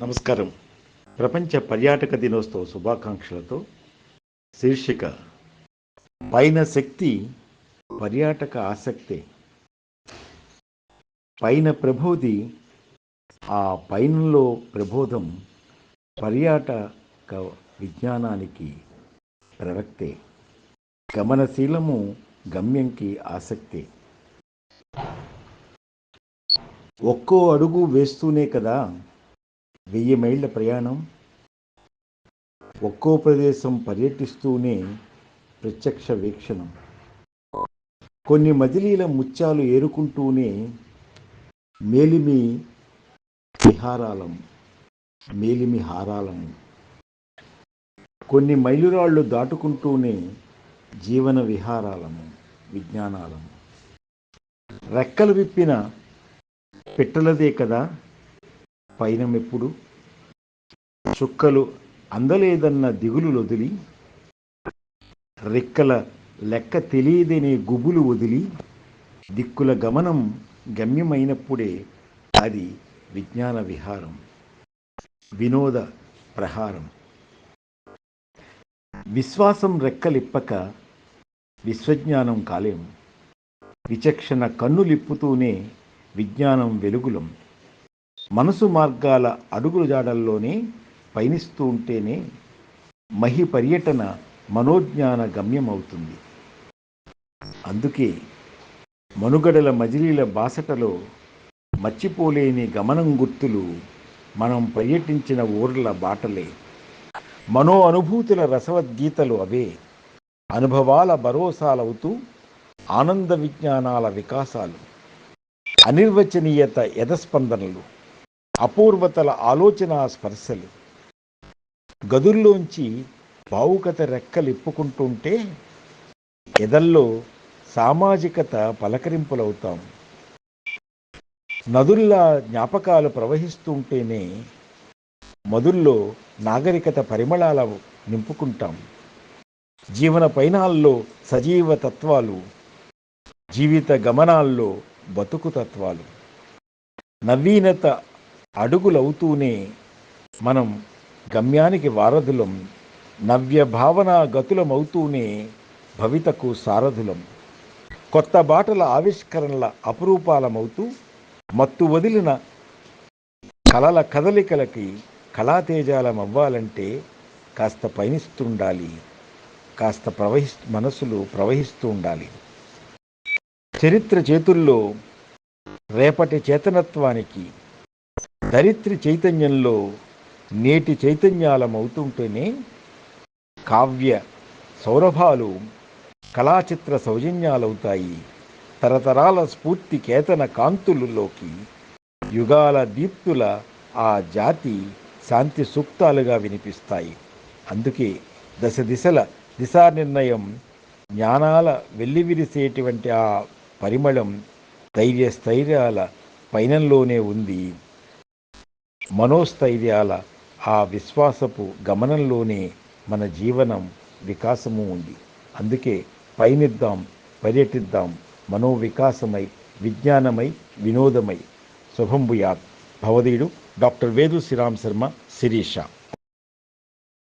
నమస్కారం. ప్రపంచ పర్యాటక దినోత్సవ శుభాకాంక్షలతో శీర్షిక పైన శక్తి పర్యాటక ఆసక్తే. పైన ప్రబోధి ఆ పైనలో ప్రబోధం పర్యాటక విజ్ఞానానికి ప్రవక్తే. గమనశీలము గమ్యంకి ఆసక్తి. ఒక్కో అడుగు వేస్తూనే కదా వెయ్యి మైళ్ళ ప్రయాణం. ఒక్కో ప్రదేశం పర్యటిస్తూనే ప్రత్యక్ష వీక్షణం. కొన్ని మజిలీల ముత్యాలు ఏరుకుంటూనే మేలిమి విహారాలం మేలిమి హారాలం. కొన్ని మైలురాళ్ళు దాటుకుంటూనే జీవన విహారాలము విజ్ఞానాలము రెక్కలు విప్పిన పిట్టలదే కదా? పైనమెప్పుడు చుక్కలు అందలేదన్న దిగులు వదిలి రెక్కల లెక్క తెలియదనే గుబులు వదిలి దిక్కుల గమనం గమ్యమైనప్పుడే అది విజ్ఞాన విహారం వినోద ప్రహారం. విశ్వాసం రెక్కలిప్పక విశ్వజ్ఞానం కాలేం విచక్షణ కన్నులిప్పుతూనే విజ్ఞానం వెలుగులం. మనసు మార్గాల అడుగుల జాడల్లోనే పయనిస్తూ ఉంటేనే మహి పర్యటన మనోజ్ఞాన గమ్యమవుతుంది. అందుకే మనుగడల మజిలీల బాసటలో మర్చిపోలేని గమనం గుర్తులు మనం పర్యటించిన ఊర్ల బాటలే. మనో అనుభూతుల రసవద్గీతలు అవే. అనుభవాల భరోసాలవుతూ ఆనంద విజ్ఞానాల వికాసాలు. అనిర్వచనీయత యథస్పందనలు. అపూర్వతల ఆలోచన స్పర్శలు. గదుల్లోంచి భావుకత రెక్కలిప్పుకుంటుంటే ఎదల్లో సామాజికత పలకరింపులవుతాం. నదుల్లా జ్ఞాపకాలు ప్రవహిస్తుంటేనే మధుల్లో నాగరికత పరిమళాల నింపుకుంటాం. జీవన పైనాల్లో సజీవ తత్వాలు జీవిత గమనాల్లో బతుకు తత్వాలు. నవీనత అడుగులవుతూనే మనం గమ్యానికి వారధులం నవ్య భావన గతులమవుతూనే భవితకు సారథులం కొత్త బాటల ఆవిష్కరణల అపురూపాలమవుతూ మత్తు వదిలిన కలల కదలికలకి కళాతేజాలమవ్వాలంటే కాస్త పయనిస్తుండాలి. కాస్త ప్రవహి మనసులు ప్రవహిస్తూ ఉండాలి చరిత్ర చేతుల్లో రేపటి చేతనత్వానికి దరిత్రి చైతన్యంలో నేటి చైతన్యాలమవుతుంటేనే కావ్య సౌరభాలు కళాచిత్ర సౌజన్యాలవుతాయి. తరతరాల స్ఫూర్తి కేతన కాంతులలోకి యుగాల దీప్తుల ఆ జాతి శాంతి సూక్తాలుగా వినిపిస్తాయి. అందుకే దశ దిశల దిశానిర్ణయం జ్ఞానాల వెల్లివిరిసేటువంటి ఆ పరిమళం ధైర్య స్థైర్యాల పైనంలోనే ఉంది. మనోస్థైర్యాల ఆ విశ్వాసపు గమనంలోనే మన జీవనం వికాసము ఉంది. అందుకే పయనిద్దాం పర్యటిద్దాం మనోవికాసమై విజ్ఞానమై వినోదమై. శుభంభుయాత్ భవదీయుడు డాక్టర్ వేదు శ్రీరామ్ శర్మ శిరీష.